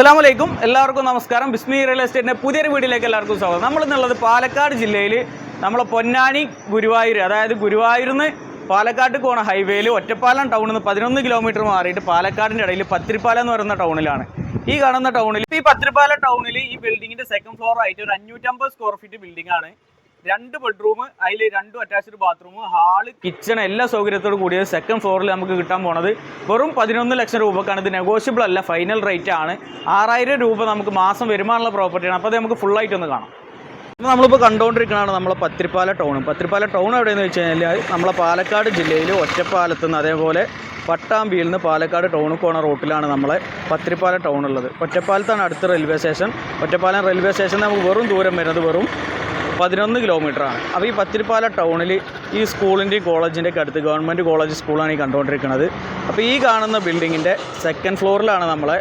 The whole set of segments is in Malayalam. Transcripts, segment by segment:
അസ്സാം വലൈക്കും എല്ലാവർക്കും നമസ്കാരം. ബിസ്മി റിയൽ എസ്റ്റേറ്റിന്റെ പുതിയൊരു വീഡിയോയിലേക്ക് എല്ലാവർക്കും സ്വാഗതം. നമ്മൾ എന്നുള്ളത് പാലക്കാട് ജില്ലയിൽ നമ്മളെ പൊന്നാനി ഗുരുവായൂർ അതായത് ഗുരുവായൂരിൽ നിന്ന് പാലക്കാട്ട് പോണ ഹൈവേയിൽ ഒറ്റപ്പാലം ടൗണിൽ നിന്ന് പതിനൊന്ന് കിലോമീറ്റർ മാറിയിട്ട് പാലക്കാടിന്റെ ഇടയിൽ പത്തിരിപ്പാലം എന്ന് പറയുന്ന ടൗണിലാണ് ഈ കാണുന്ന ടൗണിൽ ഈ പത്തിരിപ്പാല ടൗണിൽ ഈ ബിൽഡിങ്ങിന്റെ സെക്കൻഡ് ഫ്ലോർ ആയിട്ട് ഒരു അഞ്ഞൂറ്റമ്പത് സ്ക്വയർ ഫീറ്റ് ബിൽഡിംഗ് ആണ്. രണ്ട് ബെഡ്റൂം അതിൽ രണ്ടും അറ്റാച്ച്ഡ് ബാത്റൂം ഹാൾ കിച്ചൺ എല്ലാ സൗകര്യത്തോട് കൂടിയ സെക്കൻഡ് ഫ്ലോറിൽ നമുക്ക് കിട്ടാൻ പോണത് വെറും പതിനൊന്ന് ലക്ഷം രൂപക്കാണ്. ഇത് നെഗോഷ്യബിൾ അല്ല ഫൈനൽ റേറ്റ് ആണ്. ആറായിരം രൂപ നമുക്ക് മാസം വരുമാനമുള്ള പ്രോപ്പർട്ടിയാണ് അപ്പോൾ അത് നമുക്ക് ഒന്ന് കാണാം. നമ്മളിപ്പോൾ കണ്ടുകൊണ്ടിരിക്കുന്നതാണ് നമ്മളെ പത്തിരിപ്പാല ടൗൺ പത്തിരിപ്പാല ടൗൺ എവിടെയെന്ന് വെച്ച് കഴിഞ്ഞാൽ നമ്മളെ പാലക്കാട് ജില്ലയിൽ ഒറ്റപ്പാലത്ത് നിന്ന് അതേപോലെ പട്ടാമ്പിയിൽ നിന്ന് പാലക്കാട് ടൗണിൽ പോണ റൂട്ടിലാണ് നമ്മളെ പത്തിരിപ്പാല ടൗൺ ഉള്ളത്. ഒറ്റപ്പാലത്താണ് അടുത്ത railway station Ottapalam railway station നമുക്ക് വെറും ദൂരം വരുന്നത് വെറും പതിനൊന്ന് കിലോമീറ്ററാണ് അപ്പോൾ ഈ പത്തിരിപ്പാല ടൗണിൽ ഈ സ്കൂളിന്റെയും കോളേജിന്റെ ഒക്കെ അടുത്ത് ഗവൺമെന്റ് കോളേജ് സ്കൂളാണ് ഈ കണ്ടുകൊണ്ടിരിക്കുന്നത്. അപ്പോൾ ഈ കാണുന്ന ബിൽഡിങ്ങിന്റെ സെക്കൻഡ് ഫ്ലോറിലാണ് നമ്മളെ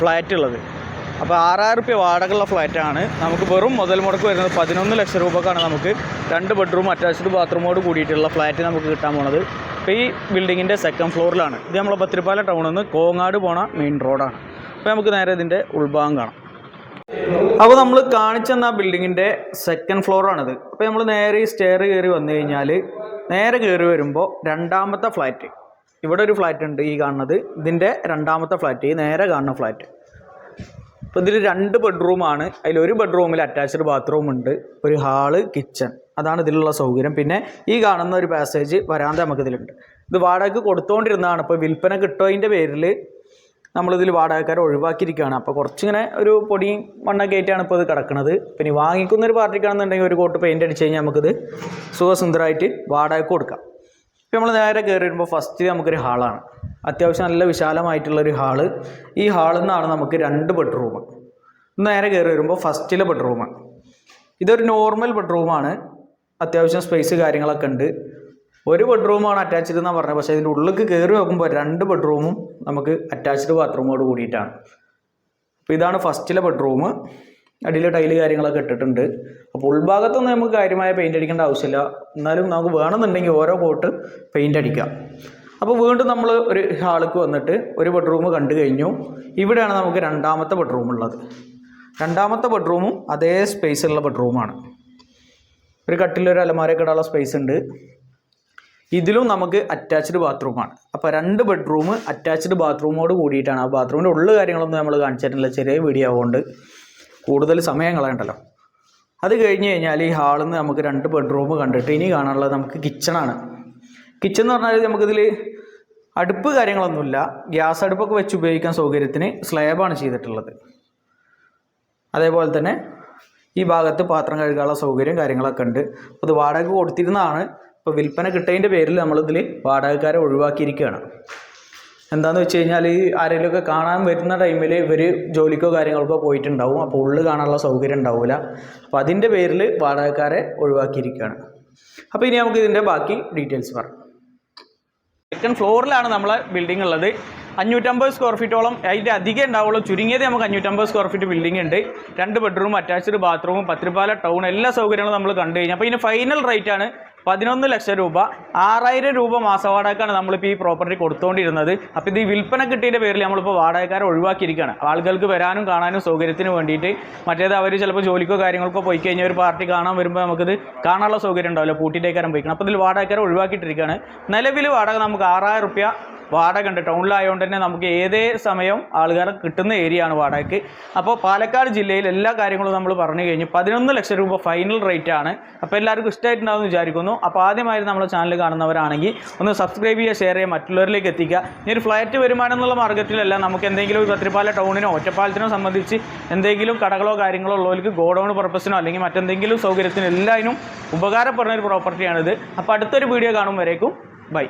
ഫ്ലാറ്റ് ഉള്ളത്. അപ്പോൾ ആറായിരം റുപ്യ വാടകയുള്ള ഫ്ലാറ്റാണ് നമുക്ക് വെറും മുതൽ മുടക്ക് വരുന്നത് പതിനൊന്ന് ലക്ഷം രൂപക്കാണ് നമുക്ക് രണ്ട് ബെഡ്റൂം അറ്റാച്ച്ഡ് ബാത്റൂമോട് കൂടിയിട്ടുള്ള ഫ്ലാറ്റ് നമുക്ക് കിട്ടാൻ പോണത്. അപ്പോൾ ഈ ബിൽഡിങ്ങിന്റെ സെക്കൻഡ് ഫ്ലോറിലാണ് ഇത് നമ്മളെ പത്തിരിപ്പാല ടൗണിൽ നിന്ന് കോങ്ങാട് പോണ മെയിൻ റോഡാണ് അപ്പോൾ നമുക്ക് നേരെ ഇതിന്റെ ഉൾഭാഗം കാണാം. അപ്പോൾ നമ്മൾ കാണിച്ചെന്ന ബിൽഡിങ്ങിന്റെ സെക്കൻഡ് ഫ്ലോറാണിത് അപ്പോൾ നമ്മൾ നേരെ ഈ സ്റ്റെയർ കയറി വന്നു കഴിഞ്ഞാൽ നേരെ കയറി വരുമ്പോൾ രണ്ടാമത്തെ ഫ്ലാറ്റ് ഇവിടെ ഒരു ഫ്ലാറ്റ് ഉണ്ട് ഈ കാണുന്നത്. ഇതിന്റെ രണ്ടാമത്തെ ഫ്ലാറ്റ് ഈ നേരെ കാണുന്ന ഫ്ലാറ്റ് അപ്പോൾ ഇതിൽ രണ്ട് ബെഡ്റൂമാണ് അതിൽ ഒരു ബെഡ്റൂമിൽ അറ്റാച്ച്ഡ് ബാത്റൂം ഉണ്ട്. ഒരു ഹാൾ കിച്ചൺ അതാണ് ഇതിലുള്ള സൗകര്യം. പിന്നെ ഈ കാണുന്ന ഒരു പാസേജ് വരാന്ത നമുക്ക് ഇതിലുണ്ട് ഇത് വാടകയ്ക്ക് കൊടുത്തുകൊണ്ടിരുന്നതാണ് ഇപ്പോൾ വിൽപ്പന കിട്ടുമതിന്റെ പേരിൽ നമ്മളിതിൽ വാടകക്കാരെ ഒഴിവാക്കിയിരിക്കുകയാണ്. അപ്പോൾ കുറച്ചിങ്ങനെ ഒരു പൊടിയും മണ്ണൊക്കെ ആയിട്ടാണ് ഇപ്പോൾ ഇത് കിടക്കുന്നത്. പിന്നെ വാങ്ങിക്കുന്ന ഒരു പാർട്ടിക്കാണെന്നുണ്ടെങ്കിൽ ഒരു കോട്ട് പെയിന്റ് അടിച്ച് കഴിഞ്ഞാൽ നമുക്കിത് സുഖസുന്ദരമായിട്ട് വാടകയ്ക്ക് കൊടുക്കാം. ഇപ്പോൾ നമ്മൾ നേരെ കയറി വരുമ്പോൾ ഫസ്റ്റ് നമുക്കൊരു ഹാളാണ് അത്യാവശ്യം നല്ല വിശാലമായിട്ടുള്ളൊരു ഹാൾ ഈ ഹാളിൽ നിന്നാണ് നമുക്ക് രണ്ട് ബെഡ്റൂം നേരെ കയറി വരുമ്പോൾ ഫസ്റ്റിലെ ബെഡ്റൂം ഇതൊരു നോർമൽ ബെഡ്റൂമാണ് അത്യാവശ്യം സ്പേസ് കാര്യങ്ങളൊക്കെ ഉണ്ട്. ഒരു ബെഡ്റൂമാണ് അറ്റാച്ച്ഡ് എന്നാണ് പറഞ്ഞത്. പക്ഷേ ഇതിന്റെ ഉള്ളിലേക്ക് കയറി നോക്കുമ്പോൾ രണ്ട് ബെഡ്റൂമും നമുക്ക് അറ്റാച്ച്ഡ് ബാത്റൂമോട് കൂടിയിട്ടാണ്. അപ്പോൾ ഇതാണ് ഫസ്റ്റിലെ ബെഡ്റൂം അടിയിൽ ടൈൽ കാര്യങ്ങളൊക്കെ ഇട്ടിട്ടുണ്ട്. അപ്പോൾ ഉൾഭാഗത്തൊന്നും നമുക്ക് കാര്യമായ പെയിന്റ് അടിക്കേണ്ട ആവശ്യമില്ല. എന്നാലും നമുക്ക് വേണമെന്നുണ്ടെങ്കിൽ ഓരോ കോട്ട് പെയിന്റ് അടിക്കാം. അപ്പോൾ വീണ്ടും നമ്മൾ ഒരു ഹാളിക്ക് വന്നിട്ട് ഒരു ബെഡ്റൂം കണ്ടു കഴിഞ്ഞു. ഇവിടെയാണ് നമുക്ക് രണ്ടാമത്തെ ബെഡ്റൂം ഉള്ളത്. രണ്ടാമത്തെ ബെഡ്റൂമും അതേ സ്പേസുള്ള ബെഡ്റൂമാണ് ഒരു കട്ടിലൊരു അലമാരയൊക്കെ ഇടാനുള്ള സ്പേസ് ഉണ്ട്. ഇതിലും നമുക്ക് അറ്റാച്ച്ഡ് ബാത്റൂമാണ് അപ്പോൾ രണ്ട് ബെഡ്റൂം അറ്റാച്ച്ഡ് ബാത്റൂമോട് കൂടിയിട്ടാണ്. ആ ബാത്റൂമിന്റെ ഉള്ള കാര്യങ്ങളൊന്നും നമ്മൾ കാണിച്ചിട്ടില്ല. ചെറിയ വീഡിയോ ആവുകൊണ്ട് കൂടുതൽ സമയം കളയണ്ടല്ലോ. അത് കഴിഞ്ഞ് കഴിഞ്ഞാൽ ഈ ഹാളിൽ നിന്ന് നമുക്ക് രണ്ട് ബെഡ്റൂം കണ്ടിട്ട് ഇനി കാണാനുള്ളത് നമുക്ക് കിച്ചണാണ് കിച്ചൺ എന്ന് പറഞ്ഞാൽ നമുക്കിതിൽ അടുപ്പ് കാര്യങ്ങളൊന്നുമില്ല. ഗ്യാസ് അടുപ്പൊക്കെ വെച്ച് ഉപയോഗിക്കാൻ സൗകര്യത്തിന് സ്ലാബാണ് ചെയ്തിട്ടുള്ളത്. അതേപോലെ തന്നെ ഈ ഭാഗത്ത് പാത്രം കഴുകാനുള്ള സൗകര്യം കാര്യങ്ങളൊക്കെ ഉണ്ട്. അത് വാടക കൊടുത്തിരുന്നതാണ്. ഇപ്പോൾ വിൽപ്പന കിട്ടതിന്റെ പേരിൽ നമ്മളിതിൽ വാടകക്കാരെ ഒഴിവാക്കിയിരിക്കുകയാണ്. എന്താണെന്ന് വെച്ച് കഴിഞ്ഞാൽ ഈ ആരെങ്കിലുമൊക്കെ കാണാൻ വരുന്ന ടൈമിൽ ഇവർ ജോലിക്കോ കാര്യങ്ങൾക്കോ പോയിട്ടുണ്ടാവും. അപ്പോൾ ഉള്ളിൽ കാണാനുള്ള സൗകര്യം ഉണ്ടാവില്ല അപ്പോൾ അതിന്റെ പേരിൽ വാടകക്കാരെ ഒഴിവാക്കിയിരിക്കുകയാണ്. അപ്പോൾ ഇനി നമുക്ക് ഇതിന്റെ ബാക്കി ഡീറ്റെയിൽസ് പറയാം. സെക്കൻഡ് ഫ്ലോറിലാണ് നമ്മളെ ബിൽഡിംഗ് ഉള്ളത്. അഞ്ഞൂറ്റമ്പത് സ്ക്വയർ ഫീറ്റോളം അതിന്റെ അധികം ഉണ്ടാവുള്ളൂ. ചുരുങ്ങിയത് നമുക്ക് അഞ്ഞൂറ്റമ്പത് സ്ക്വയർ ഫീറ്റ് ബിൽഡിംഗ് ഉണ്ട്. രണ്ട് bedroom attached bathroom Pathirippala town എല്ലാ സൗകര്യങ്ങളും നമ്മൾ കണ്ടു കഴിഞ്ഞാൽ അപ്പോൾ ഇതിന് ഫൈനൽ റേറ്റ് ആണ് പതിനൊന്ന് ലക്ഷം രൂപ ആറായിരം രൂപ മാസവാടകക്കാണ് നമ്മളിപ്പോൾ ഈ പ്രോപ്പർട്ടി കൊടുത്തുകൊണ്ടിരുന്നത് അപ്പോൾ ഇത് ഈ വിൽപ്പന കിട്ടിയതിന്റെ പേരിൽ നമ്മളിപ്പോൾ വാടകക്കാരെ ഒഴിവാക്കിയിരിക്കുകയാണ്. ആളുകൾക്ക് വരാനും കാണാനും സൗകര്യത്തിന് വേണ്ടിയിട്ട്. മറ്റേത് അവർ ചിലപ്പോൾ ജോലിക്കോ കാര്യങ്ങൾക്കോ പോയി കഴിഞ്ഞാൽ ഒരു പാർട്ടി കാണാൻ വരുമ്പോൾ നമുക്കിത് കാണാനുള്ള സൗകര്യം ഉണ്ടാവില്ല. പൂട്ടിയിട്ടേക്കാരം പോയിക്കണം. അപ്പോൾ ഇതിൽ വാടകക്കാരെ ഒഴിവാക്കിയിട്ടിരിക്കുകയാണ്. നിലവിൽ വാടക നമുക്ക് ആറായിരം റുപ്യ വാടക ഉണ്ട് ടൗണിലായതുകൊണ്ട് തന്നെ നമുക്ക് ഏതേ സമയം ആൾക്കാർ കിട്ടുന്ന ഏരിയ ആണ് വാടകയ്ക്ക്. അപ്പോൾ പാലക്കാട് ജില്ലയിൽ എല്ലാ കാര്യങ്ങളും നമ്മൾ പറഞ്ഞു കഴിഞ്ഞു. പതിനൊന്ന് ലക്ഷം രൂപ ഫൈനൽ റേറ്റ് ആണ്. അപ്പോൾ എല്ലാവർക്കും ഇഷ്ടമായിട്ടുണ്ടാവും എന്ന് വിചാരിക്കുന്നു. അപ്പോൾ ആദ്യമായി നമ്മുടെ ചാനൽ കാണുന്നവരാണെങ്കിൽ ഒന്ന് സബ്സ്ക്രൈബ് ചെയ്യുക ഷെയർ ചെയ്യുക മറ്റുള്ളവരിലേക്ക് എത്തിക്കുക. ഇനി ഒരു ഫ്ലാറ്റ് വരുമാനം എന്നുള്ള മാർഗത്തിലല്ല നമുക്ക് എന്തെങ്കിലും ഒരു ടൗണിനോ ഒറ്റപ്പാലത്തിനോ സംബന്ധിച്ച് എന്തെങ്കിലും കടകളോ കാര്യങ്ങളോ ഉള്ളവർക്ക് ഗോഡൗൺ പർപ്പസിനോ അല്ലെങ്കിൽ മറ്റെന്തെങ്കിലും സൗകര്യത്തിനോ എല്ലാതിനും ഉപകാരപ്പെടുന്ന ഒരു പ്രോപ്പർട്ടിയാണിത് അപ്പോൾ അടുത്തൊരു വീഡിയോ കാണുമ്പോഴേക്കും ബൈ